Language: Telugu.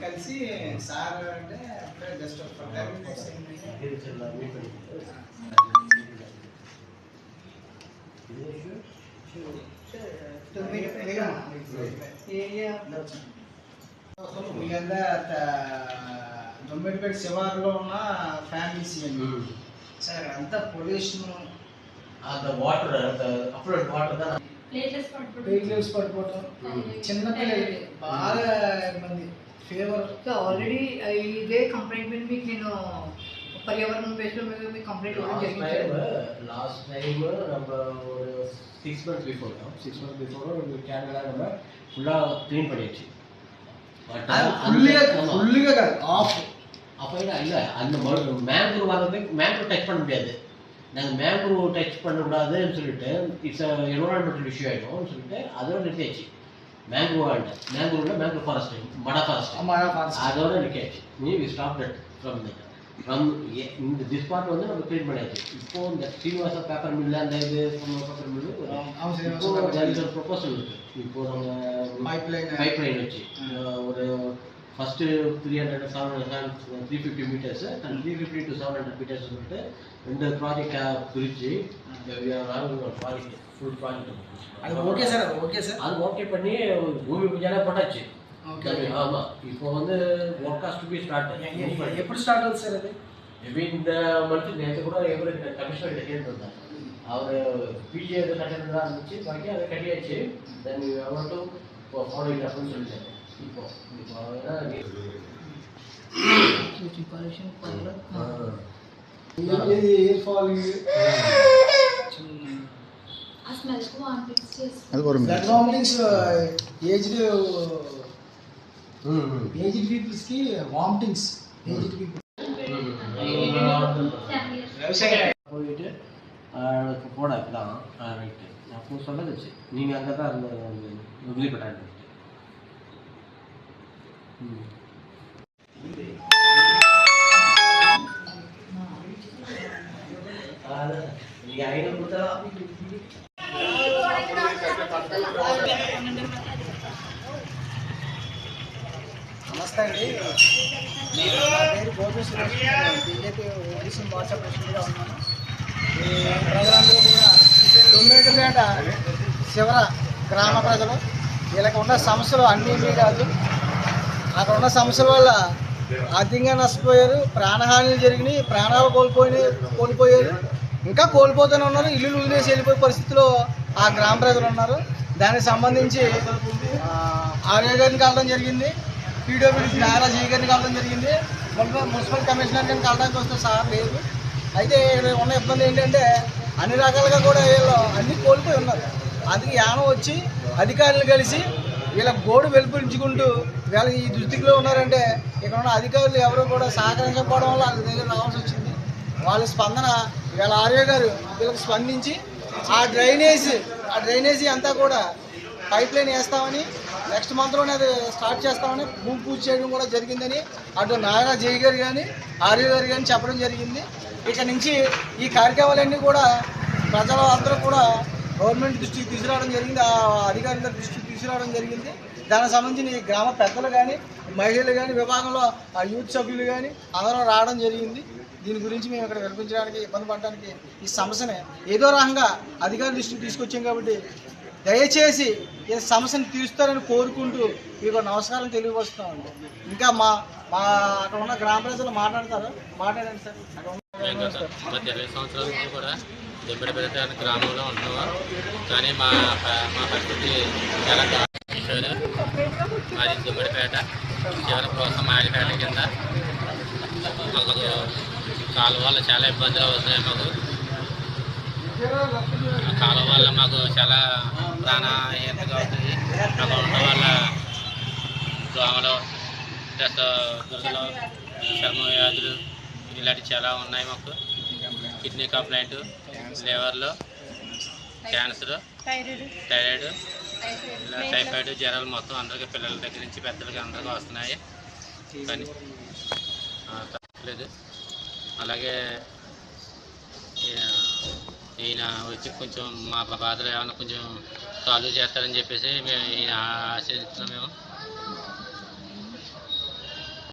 కలిసి సార్ అంటే జస్ట్ మీ అందరూ దొమ్మిడిపేట శివార్లో ఉన్న ఫ్యామిలీస్ ఇవన్నీ సార్ అక్కడ అంతా పొల్యూషన్ వాటర్ అప్పుడు వాటర్ ప్లేట్లెస్ పడిపోవడం. చిన్నపిల్లలు hmm. బాగా సో ఆల్రెడీ ఇదే కంప్లైంట్ మీద మీకు నేను పర్యావరణం బేస్లో మీద మీకు కంప్లైంట్ ఇవ్వడం லாஸ்ட் జరిగింది டைம் సార్. லாஸ்ட் டைம் நம்ம ஒரு six months before six months before நம்ம கேனடா நம்ம ஃபுல்லாக க்ளீன் பண்ணியாச்சு பட் ఫుల్గా ఫుల్గా కాదు ఆఫ్ அப்போ இல்லை இல்லை அந்த மேங்க்ரூவ் வர்றது மேங்க்ரூவ் டச் பண்ண முடியாது நாங்கள் மேங்க்ரூவ் டச் பண்ணக்கூடாதுன்னு சொல்லிட்டு இட்ஸ் என்வரான்மெண்டல் இஷ்யூ ஆகிடும்னு சொல்லிட்டு அதோட நிறுத்தியாச்சு மேங்கோ வேர்ல்டு மேங்கோவில் மேங்கோ ஃபாரஸ்ட் மட ஃபாரஸ்ட் மட ஃபாரஸ்ட் அதோட நிற்காச்சு நீ we stop that from that from இந்த திஸ் பார்ட் வந்து நம்ம க்ளீன் பண்ணியாச்சு. இப்போ இந்த ஸ்ரீனிவாச பேப்பர் மில்லு அந்த இது பேப்பர் மில்லு இப்போ ப்ரொபோசல் இருக்குது இப்போ நம்ம பைப் லைன் பைப் லைன் வச்சு ஒரு first three hundred seven hundred three fifty metres and three fifty to seven hundred metres சொல்லிட்டு ரெண்டு ப்ராஜெக்டாக பிரித்து ப்ராஜெக்ட் ஃபுல் ப்ராஜெக்ட் அது ஓகே சார் ஓகே சார் அது ஓகே பண்ணி பூமி பூஜைலாம் பண்ணாச்சு ஆமாம் இப்போ வந்து ஓட்காஸ்ட்டுக்கு ஸ்டார்ட் எப்படி ஸ்டார்ட் ஆகுது சார் அது? மேபி இந்த மட்டும் நேற்று கூட எவ்வளோ கமிஷனர் கேட்டு வந்தார் அவர் பிஜி கட்டுறதா இருந்துச்சு பாக்கி அதை கட்டியாச்சு. தென் அவர்கிட்ட ஃபாலோ அப்படின்னு சொல்லிட்டாரு. இப்போ இப்போ ஏன்னா కొంచెం పొల్యూషన్ పర్లేదు ఇది ఎయిర్ ఫాలింగ్ ఆ స్మెల్ కు వామిటింగ్స్ చేస్తుంది బ్లడ్ వామిటింగ్స్ ఏజ్డ్ ம் ம் ఏజ్డ్ పీపుల్స్ కి వామిటింగ్స్ ఏజ్డ్ పీపుల్ போயிட்டு அதுக்கு போட தான் ரைட்டு அப்போ சொன்னதுச்சு நீங்கள் அங்கே தான் இருந்த உறுதிப்பட்டாங்க ம் நீங்கள் ஐநூறு கொடுத்தா నమస్తే అండి. పేరు గోపి సురేష్ బీజేపీ ఓబీసీ మోర్చా ప్రెసిడెంట్గా ఉన్నాను ఈ ప్రజలందరూ కూడా తొమ్మిదిపేట శివర గ్రామ ప్రజలు వీళ్ళకి ఉన్న సమస్యలు అన్నీ కాదు అక్కడ ఉన్న సమస్యల వల్ల ఆర్థికంగా నష్టపోయారు ప్రాణహాని జరిగినాయి ప్రాణాలు కోల్పోయి కోల్పోయారు. ఇంకా కోల్పోతూనే ఉన్నారు ఇల్లు వదిలేసి వెళ్ళిపోయే పరిస్థితిలో ఆ గ్రామ ప్రజలు ఉన్నారు. దానికి సంబంధించి ఆరోగ్యాన్ని ఆర్య గారిని జరిగింది పీడబ్ల్యూడీ నారాజీ గారిని కలడం జరిగింది. మున్సిపల్ కమిషనర్ గారిని కలడానికి వస్తే సార్ లేదు అయితే ఉన్న ఇబ్బంది ఏంటంటే అన్ని రకాలుగా కూడా వీళ్ళు అన్ని కోల్పోయి ఉన్నారు. అందుకే యానం వచ్చి అధికారులు కలిసి వీళ్ళ గోడు వెలుపురించుకుంటూ వీళ్ళ ఈ దుస్థితిలో ఉన్నారంటే ఇక్కడ ఉన్న అధికారులు ఎవరు కూడా సహకరించకపోవడం వల్ల వాళ్ళ దగ్గర రావాల్సి వచ్చింది. వాళ్ళ స్పందన వీళ్ళ ఆర్య గారు వీళ్ళకి స్పందించి ఆ డ్రైనేజ్ ఆ డ్రైనేజీ అంతా కూడా పైప్ లైన్ వేస్తామని నెక్స్ట్ మంత్లోనే అది స్టార్ట్ చేస్తామని భూమి పూజ చేయడం కూడా జరిగిందని అటు నారా జయ్ గారు కానీ ఆర్య గారు కానీ చెప్పడం జరిగింది. ఇక నుంచి ఈ కార్యక్రమాలన్నీ కూడా ప్రజలు అందరూ కూడా గవర్నమెంట్ దృష్టికి తీసుకురావడం జరిగింది ఆ అధికారుల దృష్టికి తీసుకురావడం జరిగింది. దానికి సంబంధించిన ఈ గ్రామ పెద్దలు కానీ మహిళలు కానీ విభాగంలో ఆ యూత్ సభ్యులు కానీ అందరూ రావడం జరిగింది. దీని గురించి మేము ఇక్కడ వినిపించడానికి ఇబ్బంది పడడానికి ఈ సమస్యని ఏదో రకంగా అధికారుల దృష్టికి తీసుకొచ్చాం కాబట్టి దయచేసి ఈ సమస్యను తీరుస్తారని కోరుకుంటూ మీకు నమస్కారం తెలియపరుస్తున్నామండి. ఇంకా మా మా అక్కడ ఉన్న గ్రామ ప్రజలు మాట్లాడతారు? మాట్లాడండి సార్. అక్కడ మేము గత గత ఇరవై సంవత్సరాల నుంచి కూడా దెబ్బడిపేట అనే గ్రామంలో ఉంటున్నాము కానీ మా మా పరిస్థితి చాలా దారుణం. మాది దెబ్బడిపేట చివరి కోసం మాయపేట కింద. మాకు కాలువ వల్ల చాలా ఇబ్బందులు అవుతున్నాయి మాకు. ఆ కాలువ వల్ల మాకు చాలా ప్రాణహీనతగా అవుతుంది. మాకు ఉండడం వల్ల దోమలు ప్లస్ దురదలు చర్మ వ్యాధులు ఇలాంటివి చాలా ఉన్నాయి మాకు. కిడ్నీ కంప్లైంట్ లివర్లో క్యాన్సర్ థైరాయిడ్ ఇలా టైఫాయిడ్ జ్వరాలు మొత్తం అందరికీ పిల్లల దగ్గర నుంచి పెద్దలకి అందరికీ వస్తున్నాయి. కానీ తప్పలేదు. అలాగే ఈయన వచ్చి కొంచెం మా బాధలు ఏమైనా కొంచెం సాల్వ్ చేస్తారని చెప్పేసి మేము ఈయన ఆశిస్తున్నాం మేము.